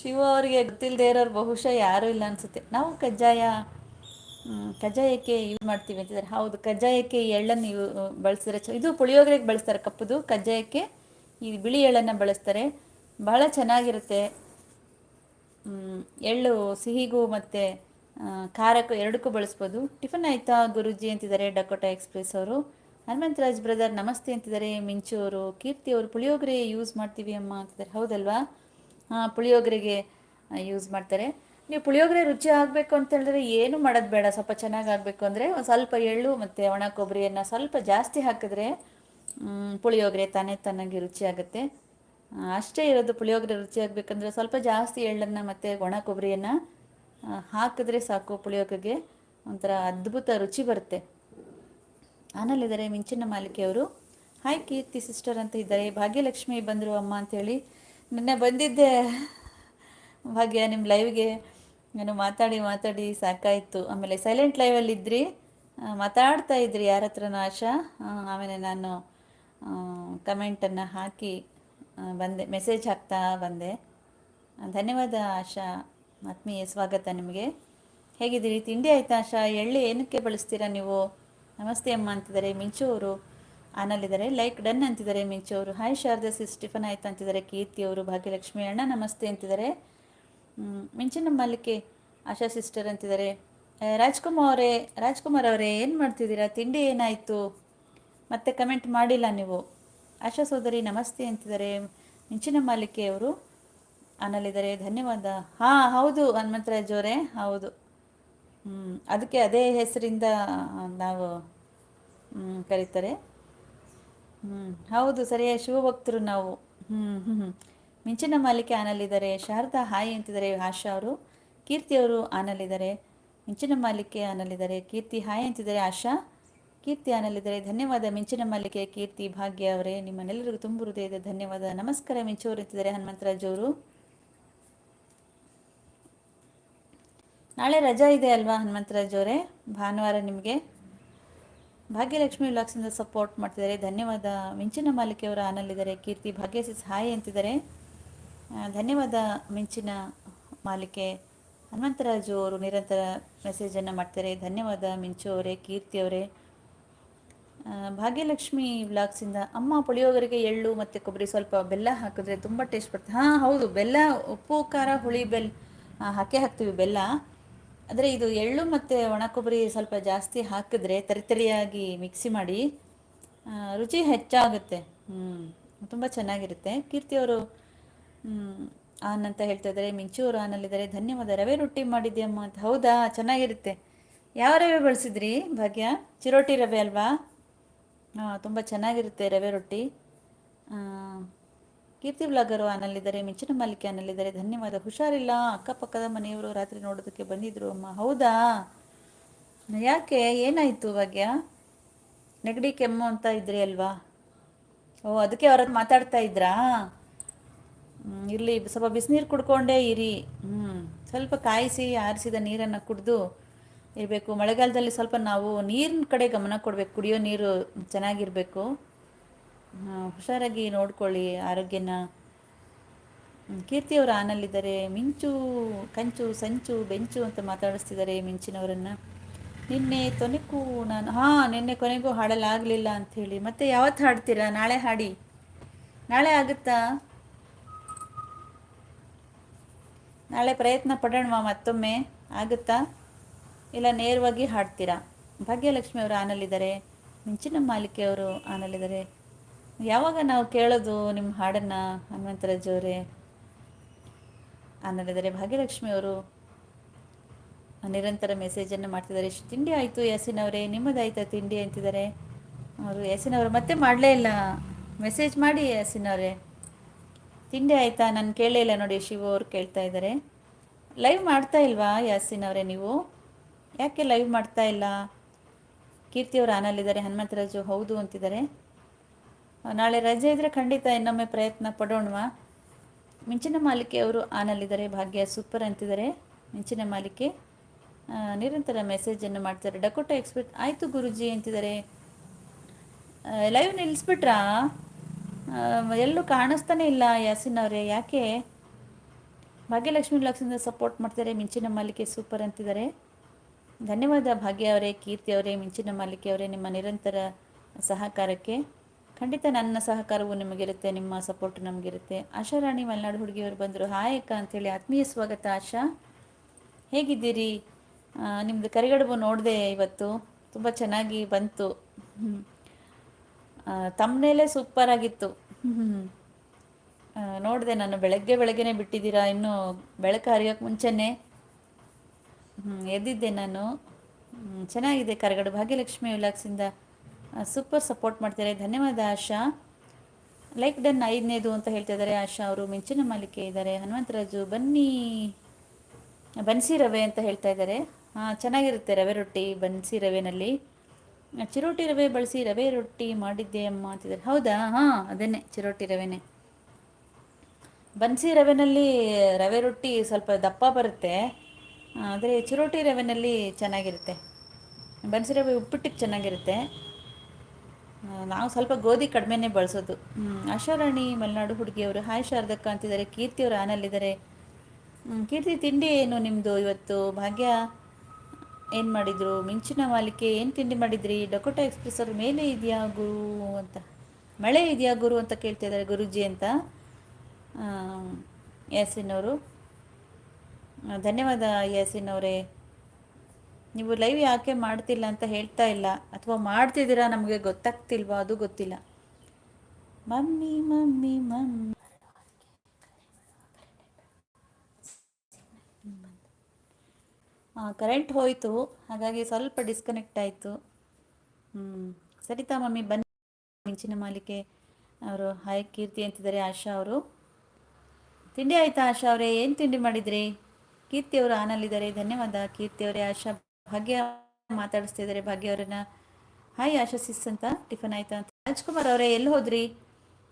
S1: ಶಿವ ಅವರಿಗೆ ಗೊತ್ತಿಲ್ಲದೆ ಇರೋರು ಬಹುಶಃ ಯಾರೂ ಇಲ್ಲ ಅನಿಸುತ್ತೆ. ನಾವು ಕಜ್ಜಾಯ ಕಜ್ಜಾಯಕ್ಕೆ ಯೂಸ್ ಮಾಡ್ತೀವಿ ಅಂತಿದ್ದಾರೆ. ಹೌದು, ಕಜ್ಜಾಯಕ್ಕೆ ಈ ಎಳ್ಳನ್ನು ಯೂ ಬಳಸಿದ್ರೆ ಇದು ಪುಳಿಯೋಗರೆಗೆ ಬಳಸ್ತಾರೆ ಕಪ್ಪುದು. ಕಜ್ಜಾಯಕ್ಕೆ ಈ ಬಿಳಿ ಎಳ್ಳನ್ನು ಬಳಸ್ತಾರೆ. ಬಹಳ ಚೆನ್ನಾಗಿರುತ್ತೆ. ಎಳ್ಳು ಸಿಹಿಗೂ ಮತ್ತು ಖಾರಕ್ಕೂ ಎರಡಕ್ಕೂ ಬಳಸ್ಬೋದು. ಟಿಫನ್ ಆಯಿತಾ ಗುರುಜಿ ಅಂತಿದ್ದಾರೆ ಡಕೋಟಾ ಎಕ್ಸ್ಪ್ರೆಸ್ ಅವರು. ಹನುಮಂತರಾಜ್ ಬ್ರದರ್ ನಮಸ್ತೆ ಅಂತಿದ್ದಾರೆ. ಮಿಂಚು ಅವರು ಕೀರ್ತಿ ಅವರು ಪುಳಿಯೋಗರೆ ಯೂಸ್ ಮಾಡ್ತೀವಿ ಅಮ್ಮ ಅಂತಿದ್ದಾರೆ. ಹೌದಲ್ವಾ? ಹಾಂ ಪುಳಿಯೋಗರೆಗೆ ಯೂಸ್ ಮಾಡ್ತಾರೆ. ನೀವು ಪುಳಿಯೋಗರೆ ರುಚಿ ಆಗಬೇಕು ಅಂತ ಹೇಳಿದ್ರೆ ಏನು ಮಾಡೋದು ಬೇಡ. ಸ್ವಲ್ಪ ಚೆನ್ನಾಗಿ ಆಗಬೇಕು ಅಂದರೆ ಒಂದು ಸ್ವಲ್ಪ ಎಳ್ಳು ಮತ್ತು ಒಣ ಕೊಬ್ಬರಿಯನ್ನು ಸ್ವಲ್ಪ ಜಾಸ್ತಿ ಹಾಕಿದ್ರೆ ಪುಳಿಯೋಗರೆ ತಾನೇ ತನ್ನಾಗಿ ರುಚಿ ಆಗುತ್ತೆ. ಆ, ಅಷ್ಟೇ ಇರೋದು ಪುಳಿಯೋಗರೆ ರುಚಿಯಾಗಬೇಕಂದ್ರೆ ಸ್ವಲ್ಪ ಜಾಸ್ತಿ ಎಳ್ಳನ್ನು ಮತ್ತು ಒಣ ಕೊಬ್ಬರಿಯನ್ನು ಹಾಕಿದ್ರೆ ಸಾಕು ಪುಳಿಯೋಗರೆಗೆ. ಒಂಥರ ಅದ್ಭುತ ರುಚಿ ಬರುತ್ತೆ. ಆನಲ್ಲಿದ್ದಾರೆ ಮಿಂಚಿನ ಮಾಲಿಕೆಯವರು ಹಾಯ್ ಕೀರ್ತಿ ಸಿಸ್ಟರ್ ಅಂತ ಇದ್ದಾರೆ. ಭಾಗ್ಯಲಕ್ಷ್ಮಿ ಬಂದರು ಅಮ್ಮ ಅಂಥೇಳಿ ನಿನ್ನೆ ಬಂದಿದ್ದೆ. ಭಾಗ್ಯ ನಿಮ್ಮ ಲೈವ್ಗೆ ನಾನು ಮಾತಾಡಿ ಮಾತಾಡಿ ಸಾಕಾಯಿತು. ಆಮೇಲೆ ಸೈಲೆಂಟ್ ಲೈವಲ್ಲಿ ಇದ್ರಿ. ಮಾತಾಡ್ತಾ ಇದ್ರಿ ಯಾರ ಹತ್ರನೂ ಆಶಾ ಆಮೇಲೆ ನಾನು ಕಮೆಂಟನ್ನು ಹಾಕಿ ಬಂದೆ ಮೆಸೇಜ್ ಹಾಕ್ತಾ ಬಂದೆ. ಧನ್ಯವಾದ ಆಶಾ, ಆತ್ಮೀಯ ಸ್ವಾಗತ ನಿಮಗೆ. ಹೇಗಿದ್ದೀರಿ? ತಿಂಡಿ ಆಯ್ತಾ ಆಶಾ? ಎಳ್ಳು ಏನಕ್ಕೆ ಬಳಸ್ತೀರಾ ನೀವು? ನಮಸ್ತೆ ಅಮ್ಮ ಅಂತಿದ್ದಾರೆ. ಮಿಂಚು ಅವರು ಆನಲ್ಲಿದ್ದಾರೆ. ಲೈಕ್ ಡನ್ ಅಂತಿದ್ದಾರೆ ಮಿಂಚು ಅವರು. ಹಾಯ್ ಶಾರದಾ ಸಿಸ್ ಟಿಫನ್ ಆಯ್ತು ಅಂತಿದ್ದಾರೆ. ಕೀರ್ತಿ ಅವರು, ಭಾಗ್ಯಲಕ್ಷ್ಮಿ ಅಣ್ಣ, ನಮಸ್ತೆ ಅಂತಿದ್ದಾರೆ. ಮಿಂಚಿನ ಮಾಲಿಕೆ ಆಶಾ ಸಿಸ್ಟರ್ ಅಂತಿದ್ದಾರೆ. ರಾಜ್ಕುಮಾರ್ ಅವರೇ ರಾಜ್ಕುಮಾರ್ ಅವರೇ, ಏನು ಮಾಡ್ತಿದ್ದೀರಾ? ತಿಂಡಿ ಏನಾಯಿತು? ಮತ್ತೆ ಕಮೆಂಟ್ ಮಾಡಿಲ್ಲ ನೀವು. ಆಶಾ ಸೋದರಿ, ನಮಸ್ತೆ ಅಂತಿದ್ದಾರೆ. ಮಿಂಚಿನ ಮಾಲಿಕೆಯವರು ಅನ್ನಲಿದ್ದಾರೆ. ಧನ್ಯವಾದ. ಹಾಂ, ಹೌದು, ಹನುಮಂತರಾಜ್ ಅವರೇ, ಹೌದು. ಅದಕ್ಕೆ ಅದೇ ಹೆಸರಿಂದ ನಾವು ಕರೀತಾರೆ. ಹ್ಞೂ ಹೌದು ಸರಿಯಾಗಿ ಶಿವಭಕ್ತರು ನಾವು. ಹ್ಞೂ ಹ್ಞೂ ಮಿಂಚಿನ ಮಾಲಿಕೆ ಆನಲ್ಲಿದ್ದಾರೆ ಶಾರದಾ, ಹಾಯ್ ಅಂತಿದ್ದಾರೆ, ಆಶಾ ಅವರು. ಕೀರ್ತಿ ಅವರು ಆನಲ್ಲಿದ್ದಾರೆ ಮಿಂಚಿನ ಮಾಲಿಕೆ ಆನಲ್ಲಿದ್ದಾರೆ ಕೀರ್ತಿ, ಹಾಯ್ ಅಂತಿದ್ದಾರೆ, ಆಶಾ. ಕೀರ್ತಿ ಆನಲ್ಲಿದ್ದಾರೆ ಧನ್ಯವಾದ. ಮಿಂಚಿನ ಮಾಲಿಕೆ ಕೀರ್ತಿ, ಭಾಗ್ಯ ಅವರೇ. ನಿಮ್ಮನ್ನೆಲ್ಲರಿಗೂ ತುಂಬ ಹೃದಯದ ಧನ್ಯವಾದ. ನಮಸ್ಕಾರ ಮಿಂಚು ಅವರು ಅಂತಿದ್ದಾರೆ ಹನುಮಂತರಾಜ್ ಅವರು. ನಾಳೆ ರಜಾ ಇದೆ ಅಲ್ವಾ ಹನುಮಂತರಾಜ್ ಅವರೇ? ಭಾನುವಾರ ನಿಮಗೆ. ಭಾಗ್ಯಲಕ್ಷ್ಮಿ ವ್ಲಾಗ್ಸಿಂದ ಸಪೋರ್ಟ್ ಮಾಡ್ತಿದ್ದಾರೆ. ಧನ್ಯವಾದ. ಮಿಂಚಿನ ಮಾಲಿಕೆಯವರು ಆನಲ್ಲಿದ್ದಾರೆ ಕೀರ್ತಿ ಭಾಗ್ಯಸಿಸ್ ಹಾಯ್ ಅಂತಿದ್ದಾರೆ. ಧನ್ಯವಾದ ಮಿಂಚಿನ ಮಾಲಿಕೆ ಹನುಮಂತರಾಜು ಅವರು ನಿರಂತರ ಮೆಸೇಜನ್ನು ಮಾಡ್ತಾರೆ ಧನ್ಯವಾದ ಮಿಂಚು ಅವರೇ, ಕೀರ್ತಿ ಅವರೇ. ಭಾಗ್ಯಲಕ್ಷ್ಮಿ ವ್ಲಾಗ್ಸಿಂದ ಅಮ್ಮ ಪುಳಿಯೋಗರಿಗೆ ಎಳ್ಳು ಮತ್ತು ಕೊಬ್ಬರಿ ಸ್ವಲ್ಪ ಬೆಲ್ಲ ಹಾಕಿದ್ರೆ ತುಂಬ ಟೇಸ್ಟ್ ಬರುತ್ತೆ. ಹಾಂ ಹೌದು ಬೆಲ್ಲ ಉಪ್ಪು ಖಾರ ಹುಳಿ ಬೆಲ್ಲ ಆ, ಹಾಕೇ ಹಾಕ್ತೀವಿ ಬೆಲ್ಲ. ಆದರೆ ಇದು ಎಳ್ಳು ಮತ್ತು ಒಣ ಕೊಬ್ಬರಿ ಸ್ವಲ್ಪ ಜಾಸ್ತಿ ಹಾಕಿದ್ರೆ ತರಿತರಿಯಾಗಿ ಮಿಕ್ಸಿ ಮಾಡಿ ರುಚಿ ಹೆಚ್ಚಾಗುತ್ತೆ. ಹ್ಞೂ ತುಂಬ ಚೆನ್ನಾಗಿರುತ್ತೆ. ಕೀರ್ತಿಯವರು ಆನ್ ಅಂತ ಹೇಳ್ತಾ ಇದ್ದಾರೆ. ಮಿಂಚು ಅವರು ಆನಲ್ಲಿದ್ದಾರೆ ಧನ್ಯವಾದ. ರವೆ ರೊಟ್ಟಿ ಮಾಡಿದ್ಯಮ್ಮ ಅಂತ. ಹೌದಾ? ಚೆನ್ನಾಗಿರುತ್ತೆ. ಯಾವ ರವೆ ಬಳಸಿದ್ರಿ ಭಾಗ್ಯ? ಚಿರೋಟಿ ರವೆ ಅಲ್ವಾ? ತುಂಬ ಚೆನ್ನಾಗಿರುತ್ತೆ ರವೆ ರೊಟ್ಟಿ. ಕೀರ್ತಿ ಬ್ಲಾಗರು ಆನಲ್ಲಿದ್ದಾರೆ ಮಿಂಚಿನ ಮಾಲಿಕೆ ಆನಲ್ಲಿದ್ದಾರೆ ಧನ್ಯವಾದ. ಹುಷಾರಿಲ್ಲ, ಅಕ್ಕಪಕ್ಕದ ಮನೆಯವರು ರಾತ್ರಿ ನೋಡೋದಕ್ಕೆ ಬಂದಿದ್ರು. ಅಮ್ಮ, ಹೌದಾ? ಯಾಕೆ, ಏನಾಯಿತು ಭಾಗ್ಯ? ನೆಗಡಿ, ಕೆಮ್ಮು ಅಂತ ಇದ್ರಿ ಅಲ್ವಾ? ಓ, ಅದಕ್ಕೆ ಅವ್ರ ಹತ್ರ ಮಾತಾಡ್ತಾ ಇದ್ರಾ? ಇರ್ಲಿ, ಸ್ವಲ್ಪ ಬಿಸಿನೀರು ಕುಡ್ಕೊಂಡೇ ಇರಿ. ಹ್ಞೂ ಸ್ವಲ್ಪ ಕಾಯಿಸಿ, ಆರಿಸಿದ ನೀರನ್ನು ಕುಡಿದು ಇರಬೇಕು. ಮಳೆಗಾಲದಲ್ಲಿ ಸ್ವಲ್ಪ ನಾವು ನೀರಿನ ಕಡೆ ಗಮನ ಕೊಡಬೇಕು. ಕುಡಿಯೋ ನೀರು ಚೆನ್ನಾಗಿರಬೇಕು. ಹುಷಾರಾಗಿ ನೋಡ್ಕೊಳ್ಳಿ ಆರೋಗ್ಯನ. ಕೀರ್ತಿಯವರು ಆನಲ್ಲಿದ್ದಾರೆ. ಮಿಂಚು, ಕಂಚು, ಸಂಚು, ಬೆಂಚು ಅಂತ ಮಾತಾಡಿಸ್ತಿದ್ದಾರೆ ಮಿಂಚಿನವರನ್ನು. ನಿನ್ನೆ ಕೊನೆಗೂ ನಾನು, ಹಾಂ, ನಿನ್ನೆ ಕೊನೆಗೂ ಹಾಡಲಾಗಲಿಲ್ಲ ಅಂಥೇಳಿ ಮತ್ತೆ ಯಾವತ್ತು ಹಾಡ್ತೀರಾ? ನಾಳೆ ಹಾಡಿ. ನಾಳೆ ಆಗುತ್ತಾ? ನಾಳೆ ಪ್ರಯತ್ನ ಪಡೋಣವಾ ಮತ್ತೊಮ್ಮೆ? ಆಗುತ್ತಾ? ಇಲ್ಲ ನೇರವಾಗಿ ಹಾಡ್ತೀರಾ? ಭಾಗ್ಯಲಕ್ಷ್ಮಿ ಅವರು ಆನಲ್ಲಿದ್ದಾರೆ. ಮಿಂಚಿನ ಮಾಲಿಕೆಯವರು ಆನಲ್ಲಿದ್ದಾರೆ. ಯಾವಾಗ ನಾವು ಕೇಳೋದು ನಿಮ್ಮ ಹಾಡನ್ನು? ಹನುಮಂತರಾಜ್ ಅವರೇ ಆನಲ್ಲಿದ್ದಾರೆ. ಭಾಗ್ಯಲಕ್ಷ್ಮಿ ಅವರು ನಿರಂತರ ಮೆಸೇಜನ್ನು ಮಾಡ್ತಿದ್ದಾರೆ. "ಇಷ್ಟ್ ತಿಂಡಿ ಆಯಿತು ಯಾಸಿನ್ ಅವರೇ ನಿಮ್ಮದಾಯ್ತಾ ತಿಂಡಿ ಅಂತಿದ್ದಾರೆ. ಅವರು ಯಾಸಿನ್ ಅವರು ಮತ್ತೆ ಮಾಡಲೇ ಇಲ್ಲ. ಮೆಸೇಜ್ ಮಾಡಿ ಯಾಸಿನ್ ಅವರೇ ತಿಂಡಿ ಆಯಿತಾ? ನಾನು ಕೇಳಲೇ ಇಲ್ಲ ನೋಡಿ. ಶಿವ ಅವ್ರು ಕೇಳ್ತಾ ಇದ್ದಾರೆ. ಲೈವ್ ಮಾಡ್ತಾ ಇಲ್ವಾ ಯಾಸಿನ್ ಅವರೇ ನೀವು? ಯಾಕೆ ಲೈವ್ ಮಾಡ್ತಾ ಇಲ್ಲ? ಕೀರ್ತಿಯವರು ಆನಲ್ಲಿದ್ದಾರೆ ಹನುಮಂತರಾಜು ಹೌದು ಅಂತಿದ್ದಾರೆ. ನಾಳೆ ರಜೆ ಇದ್ದರೆ ಖಂಡಿತ ಇನ್ನೊಮ್ಮೆ ಪ್ರಯತ್ನ ಪಡೋಣವಾ? ಮಿಂಚಿನ ಮಾಲಿಕೆ ಅವರು ಆನಲ್ಲಿದ್ದಾರೆ ಭಾಗ್ಯ ಸೂಪರ್ ಅಂತಿದ್ದಾರೆ. ಮಿಂಚಿನ ಮಾಲಿಕೆ. ನಿರಂತರ ಮೆಸೇಜನ್ನು ಮಾಡ್ತಾರೆ ಡಕೋಟ ಎಕ್ಸ್ಪರ್ಟ್ ಆಯಿತು ಗುರುಜಿ ಅಂತಿದ್ದಾರೆ. ಲೈವ್ ನಿಲ್ಲಿಸ್ಬಿಟ್ರಾ ಎಲ್ಲೂ ಕಾಣಿಸ್ತಾನೆ ಇಲ್ಲ ಯಾಸಿನ್ ಅವರೇ, ಯಾಕೆ? ಭಾಗ್ಯಲಕ್ಷ್ಮಿ ಲಕ್ಷ್ಮಿಯಿಂದ ಸಪೋರ್ಟ್ ಮಾಡ್ತಾರೆ ಮಿಂಚಿನ ಮಾಲಿಕೆ ಸೂಪರ್ ಅಂತಿದ್ದಾರೆ. ಧನ್ಯವಾದ ಭಾಗ್ಯ ಅವರೇ, ಕೀರ್ತಿ ಅವರೇ, ಮಿಂಚಿನ ಮಾಲಿಕೆ ಅವರೇ, ನಿಮ್ಮ ನಿರಂತರ ಸಹಕಾರಕ್ಕೆ. ಖಂಡಿತ ನನ್ನ ಸಹಕಾರವು ನಿಮಗಿರುತ್ತೆ, ನಿಮ್ಮ ಸಪೋರ್ಟ್ ನಮಗಿರುತ್ತೆ. ಆಶಾ ರಾಣಿ ಮಲೆನಾಡು ಹುಡುಗಿಯವರು ಬಂದರು, ಹಾಯ್ ಅಕ್ಕ ಅಂತೇಳಿ ಆತ್ಮೀಯ ಸ್ವಾಗತ, ಆಶಾ. ಹೇಗಿದ್ದೀರಿ? ನಿಮ್ಮದು ಕರಿಗಡುಬು ನೋಡಿದೆ ಇವತ್ತು. ತುಂಬ ಚೆನ್ನಾಗಿ ಬಂತು. ತಮ್ಮನೇಲೆ ಸೂಪರ್ ಆಗಿತ್ತು. ನೋಡಿದೆ ನಾನು ಬೆಳಗ್ಗೆ ಬೆಳಗ್ಗೆನೆ ಬಿಟ್ಟಿದ್ದೀರಾ, ಇನ್ನು ಬೆಳಕು ಹರಿಯೋಕ್ಕೆ ಮುಂಚೆನೇ. ಎದ್ದಿದ್ದೆ ನಾನು. ಚೆನ್ನಾಗಿದೆ ಕರಗಡು. ಭಾಗ್ಯಲಕ್ಷ್ಮಿ ವಿಲಾಕ್ಸಿಂದ ಸೂಪರ್ ಸಪೋರ್ಟ್ ಮಾಡ್ತಾರೆ ಧನ್ಯವಾದ, ಆಶಾ. ಲೈಕ್ ಡನ್ ಐದನೇದು ಅಂತ ಹೇಳ್ತಾ ಇದ್ದಾರೆ ಆಶಾ ಅವರು. ಮಿಂಚಿನ ಮಾಲಿಕೆ ಇದ್ದಾರೆ. ಹನುಮಂತರಾಜು, ಬನ್ನಿ. ಬನ್ಸಿ ರವೆ ಅಂತ ಹೇಳ್ತಾ ಇದ್ದಾರೆ. ಹಾಂ ಚೆನ್ನಾಗಿರುತ್ತೆ ರವೆ ರೊಟ್ಟಿ, ಬನ್ಸಿ ರವೆನಲ್ಲಿ. ಚಿರೋಟಿ ರವೆ ಬಳಸಿ ರವೆ ರೊಟ್ಟಿ ಮಾಡಿದ್ದೆ ಅಮ್ಮ ಅಂತಿದ್ದಾರೆ. ಹೌದಾ? ಹಾಂ, ಅದನ್ನೇ, ಚಿರೋಟಿ ರವೆನೇ. ಬನ್ಸಿ ರವೆನಲ್ಲಿ ರವೆ ರೊಟ್ಟಿ ಸ್ವಲ್ಪ ದಪ್ಪ ಬರುತ್ತೆ. ಆದರೆ ಚಿರೋಟಿ ರವೆನಲ್ಲಿ ಚೆನ್ನಾಗಿರುತ್ತೆ. ಬನ್ಸಿ ರವೆ ಉಪ್ಪಿಟ್ಟಿಗೆ ಚೆನ್ನಾಗಿರುತ್ತೆ. ನಾವು ಸ್ವಲ್ಪ ಗೋಧಿ ಕಡಿಮೆನೇ ಬಳಸೋದು. ಆಶಾರಾಣಿ ಮಲೆನಾಡು ಹುಡುಗಿಯವರು ಹಾಯ್ ಶಾರದಕ್ಕ ಅಂತಿದ್ದಾರೆ. ಕೀರ್ತಿಯವರು ಆನಲ್ಲಿದ್ದಾರೆ. ಹ್ಮ್, ಕೀರ್ತಿ ತಿಂಡಿ ಏನು ನಿಮ್ಮದು ಇವತ್ತು? ಭಾಗ್ಯ ಏನು ಮಾಡಿದರು? ಮಿಂಚಿನ ಮಾಲಿಕೆ ಏನು ತಿಂಡಿ ಮಾಡಿದ್ರಿ? ಡಕೋಟಾ ಎಕ್ಸ್ಪ್ರೆಸ್ ಅವ್ರ ಮೇಲೆ ಇದೆಯಾ ಗುರು ಅಂತ. ಮಳೆ ಇದೆಯಾ ಗುರು ಅಂತ ಕೇಳ್ತಾ ಇದ್ದಾರೆ ಗುರುಜಿ ಅಂತ. ಆ, ಯಾಸಿನ್ ಅವರು. ಆ, ಧನ್ಯವಾದ ಯಾಸಿನ್ ಅವರೇ ನೀವು ಲೈವ್ ಯಾಕೆ ಮಾಡ್ತಿಲ್ಲ ಅಂತ ಹೇಳ್ತಾ ಇಲ್ಲ. ಅಥವಾ ಮಾಡ್ತಿದ್ದೀರಾ ನಮಗೆ ಗೊತ್ತಾಗ್ತಿಲ್ವಾ? ಅದು ಗೊತ್ತಿಲ್ಲ. Mummy mummy mummy. ಕರೆಂಟ್ ಹೋಯಿತು. ಹಾಗಾಗಿ ಸ್ವಲ್ಪ ಡಿಸ್ಕನೆಕ್ಟ್ ಆಯಿತು. ಹ್ಞೂ ಸರಿತಾ ಮಮ್ಮಿ, ಬನ್ನಿ. ಮಿಂಚಿನ ಮಾಲಿಕೆ ಅವರು, ಹಾಯ್ ಕೀರ್ತಿ ಅಂತಿದ್ದಾರೆ ಆಶಾ ಅವರು. ತಿಂಡಿ ಆಯಿತಾ ಆಶಾ ಅವರೇ? ಏನು ತಿಂಡಿ ಮಾಡಿದ್ರಿ? ಕೀರ್ತಿ ಅವರು ಆನಲ್ಲಿದ್ದಾರೆ. ಧನ್ಯವಾದ. ಕೀರ್ತಿ ಅವರೇ ಆಶಾ, ಭಾಗ್ಯ ಮಾತಾಡಿಸ್ತಿದ್ದಾರೆ. ಭಾಗ್ಯ ಅವರನ್ನ ಹಾಯ್ ಆಶಾ ಸಿಸ್ ಅಂತ, ಟಿಫನ್ ಆಯ್ತಾ ಅಂತ. ರಾಜ್ಕುಮಾರ್ ಅವರೇ, ಎಲ್ಲಿ ಹೋದ್ರಿ?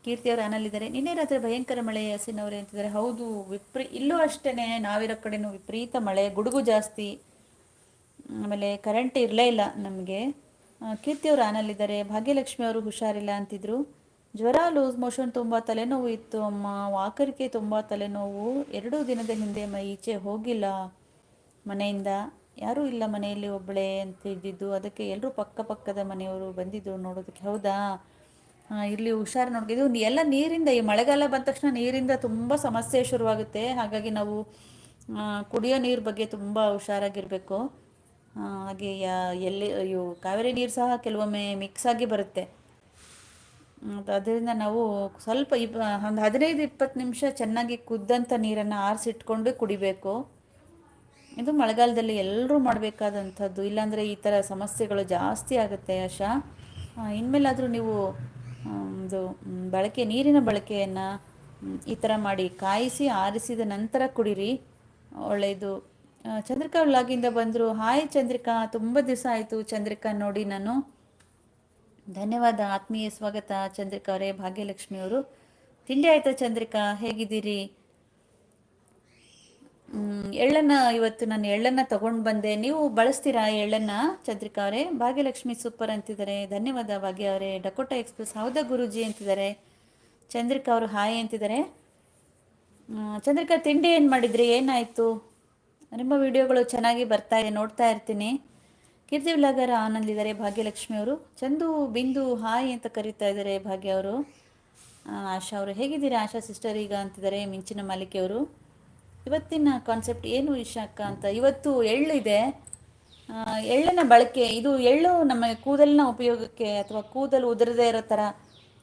S1: ಕೀರ್ತಿ ಅವರು ಆನಲ್ಲಿದ್ದಾರೆ. ನಿನ್ನೆ ರಾತ್ರಿ ಭಯಂಕರ ಮಳೆ ಹಸಿನ್ ಅವರೇ ಅಂತಿದ್ದಾರೆ. ಹೌದು, ವಿಪ್ರೀ, ಇಲ್ಲೂ ಅಷ್ಟೇ ನಾವಿರೋ ಕಡೆನೂ ವಿಪರೀತ ಮಳೆ, ಗುಡುಗು ಜಾಸ್ತಿ. ಆಮೇಲೆ ಕರೆಂಟ್ ಇರಲೇ ಇಲ್ಲ ನಮಗೆ. ಕೀರ್ತಿಯವರು ಆನಲ್ಲಿದ್ದಾರೆ. ಭಾಗ್ಯಲಕ್ಷ್ಮಿ ಅವರು ಹುಷಾರಿಲ್ಲ ಅಂತಿದ್ರು. ಜ್ವರ, ಲೂಸ್ ಮೋಷನ್ ತುಂಬ ತಲೆನೋವು ಇತ್ತು ಅಮ್ಮ. ವಾಕರಿಕೆ ತುಂಬ ತಲೆನೋವು. ಎರಡು ದಿನದ ಹಿಂದೆ ಅಮ್ಮ ಈಚೆ ಹೋಗಿಲ್ಲ ಮನೆಯಿಂದ. ಯಾರೂ ಇಲ್ಲ ಮನೆಯಲ್ಲಿ ಒಬ್ಬಳೇ ಅಂತ ಇದ್ದಿದ್ದು. ಅದಕ್ಕೆ ಎಲ್ಲರೂ ಪಕ್ಕ ಪಕ್ಕದ ಮನೆಯವರು ಬಂದಿದ್ದರು ನೋಡೋದಕ್ಕೆ. ಹೌದಾ? ಇಲ್ಲಿ ಹುಷಾರು ನೋಡಿದ್ವಿ ಇದು ಎಲ್ಲ ನೀರಿಂದ, ಈ ಮಳೆಗಾಲ ಬಂದ ತಕ್ಷಣ ನೀರಿಂದ ತುಂಬ ಸಮಸ್ಯೆ ಶುರುವಾಗುತ್ತೆ. ಹಾಗಾಗಿ ನಾವು ಕುಡಿಯೋ ನೀರು ಬಗ್ಗೆ ತುಂಬ ಹುಷಾರಾಗಿರಬೇಕು. ಹಾಗೆ ಎಲ್ಲಿ ಇವು ಕಾವೇರಿ ನೀರು ಸಹ ಕೆಲವೊಮ್ಮೆ ಮಿಕ್ಸ್ ಆಗಿ ಬರುತ್ತೆ. ಅದರಿಂದ ನಾವು ಸ್ವಲ್ಪ ಇಪ್, ಒಂದು ಹದಿನೈದು ಇಪ್ಪತ್ತು ನಿಮಿಷ ಚೆನ್ನಾಗಿ ಕುದ್ದಂಥ ನೀರನ್ನು ಆರಿಸಿಟ್ಕೊಂಡು ಕುಡಿಬೇಕು. ಇದು ಮಳೆಗಾಲದಲ್ಲಿ ಎಲ್ಲರೂ ಮಾಡಬೇಕಾದಂಥದ್ದು. ಇಲ್ಲಾಂದರೆ ಈ ಥರ ಸಮಸ್ಯೆಗಳು ಜಾಸ್ತಿ ಆಗುತ್ತೆ ಆಶಾ. ಇನ್ಮೇಲಾದರೂ ನೀವು ಒಂದು ಬಳಕೆ, ನೀರಿನ ಬಳಕೆಯನ್ನು ಈ ಥರ ಮಾಡಿ ಕಾಯಿಸಿ ಆರಿಸಿದ ನಂತರ ಕುಡಿರಿ. ಒಳ್ಳೆಯದು ಚಂದ್ರಿಕಾ ವ್ಲಾಗಿಂದ ಬಂದರು. ಹಾಯ್ ಚಂದ್ರಿಕಾ. ತುಂಬ ದಿವಸ ಆಯಿತು ಚಂದ್ರಿಕಾ ನೋಡಿ ನಾನು. ಧನ್ಯವಾದ. ಆತ್ಮೀಯ ಸ್ವಾಗತ. ಚಂದ್ರಿಕಾ ಅವರೇ, ಭಾಗ್ಯಲಕ್ಷ್ಮಿ ಅವರು. ತಿಂಡಿ ಆಯ್ತಾ ಚಂದ್ರಿಕಾ? ಹೇಗಿದ್ದೀರಿ? ಎಳ್ಳನ್ನ ಇವತ್ತು ನಾನು ಎಳ್ಳನ್ನ ತಗೊಂಡು ಬಂದೆ. ನೀವು ಬಳಸ್ತೀರಾ ಎಳ್ಳನ್ನ? ಚಂದ್ರಿಕಾ ಅವರೇ, ಭಾಗ್ಯಲಕ್ಷ್ಮಿ ಸೂಪರ್ ಅಂತಿದ್ದಾರೆ. ಧನ್ಯವಾದ, ಭಾಗ್ಯ ಅವರೇ. ಡಕೋಟಾ ಎಕ್ಸ್ಪ್ರೆಸ್, ಹೌದಾ ಗುರುಜಿ ಅಂತಿದ್ದಾರೆ. ಚಂದ್ರಿಕಾ ಅವರು ಹಾಯ್ ಅಂತಿದ್ದಾರೆ. ಚಂದ್ರಿಕಾ, ತಿಂಡಿ ಏನು ಮಾಡಿದ್ರಿ? ಏನಾಯಿತು? ನಿಮ್ಮ ವಿಡಿಯೋಗಳು ಚೆನ್ನಾಗಿ ಬರ್ತಾ ಇದೆ, ನೋಡ್ತಾ ಇರ್ತೀನಿ. ಕೀರ್ತಿ ವ್ಲಾಗರ್ ಆನಂದಿದ್ದಾರೆ ಭಾಗ್ಯಲಕ್ಷ್ಮಿ ಅವರು. ಚಂದು ಬಿಂದು ಹಾಯ್ ಅಂತ ಕರೀತಾ ಇದ್ದಾರೆ ಭಾಗ್ಯ ಅವರು. ಆಶಾ ಅವರು ಹೇಗಿದ್ದೀರಾ ಆಶಾ ಸಿಸ್ಟರ್ ಈಗ ಅಂತಿದ್ದಾರೆ ಮಿಂಚಿನ ಮಾಲಿಕೆ ಅವರು. ಇವತ್ತಿನ ಕಾನ್ಸೆಪ್ಟ್ ಏನು ಇಶಾಕ ಅಂತ? ಇವತ್ತು ಎಳ್ಳು ಇದೆ ಆ, ಎಳ್ಳಿನ ಬಳಕೆ ಇದು ಎಳ್ಳು ನಮ್ಮ ಕೂದಲಿನ ಉಪಯೋಗಕ್ಕೆ ಅಥವಾ ಕೂದಲು ಉದುರದೇ ಇರೋ ಥರ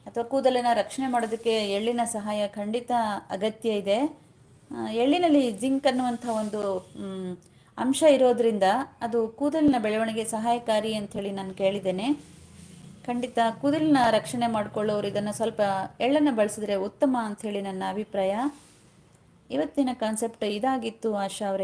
S1: ಅಥವಾ ಕೂದಲನ್ನು ರಕ್ಷಣೆ ಮಾಡೋದಕ್ಕೆ ಎಳ್ಳಿನ ಸಹಾಯ ಖಂಡಿತ ಅಗತ್ಯ ಇದೆ. ಎಳ್ಳಿನಲ್ಲಿ ಜಿಂಕ್ ಅನ್ನುವಂಥ ಒಂದು ಅಂಶ ಇರೋದ್ರಿಂದ ಅದು ಕೂದಲಿನ ಬೆಳವಣಿಗೆ ಸಹಾಯಕಾರಿ ಅಂಥೇಳಿ ನಾನು ಕೇಳಿದ್ದೇನೆ. ಖಂಡಿತ ಕೂದಲಿನ ರಕ್ಷಣೆ ಮಾಡ್ಕೊಳ್ಳೋರು ಇದನ್ನು ಸ್ವಲ್ಪ ಎಳ್ಳನ್ನು ಬಳಸಿದ್ರೆ ಉತ್ತಮ ಅಂಥೇಳಿ ನನ್ನ ಅಭಿಪ್ರಾಯ. ಇವತ್ತಿನ ಕಾನ್ಸೆಪ್ಟ್ ಇದಾಗಿತ್ತು ಆಶಾ ಅವರೇ.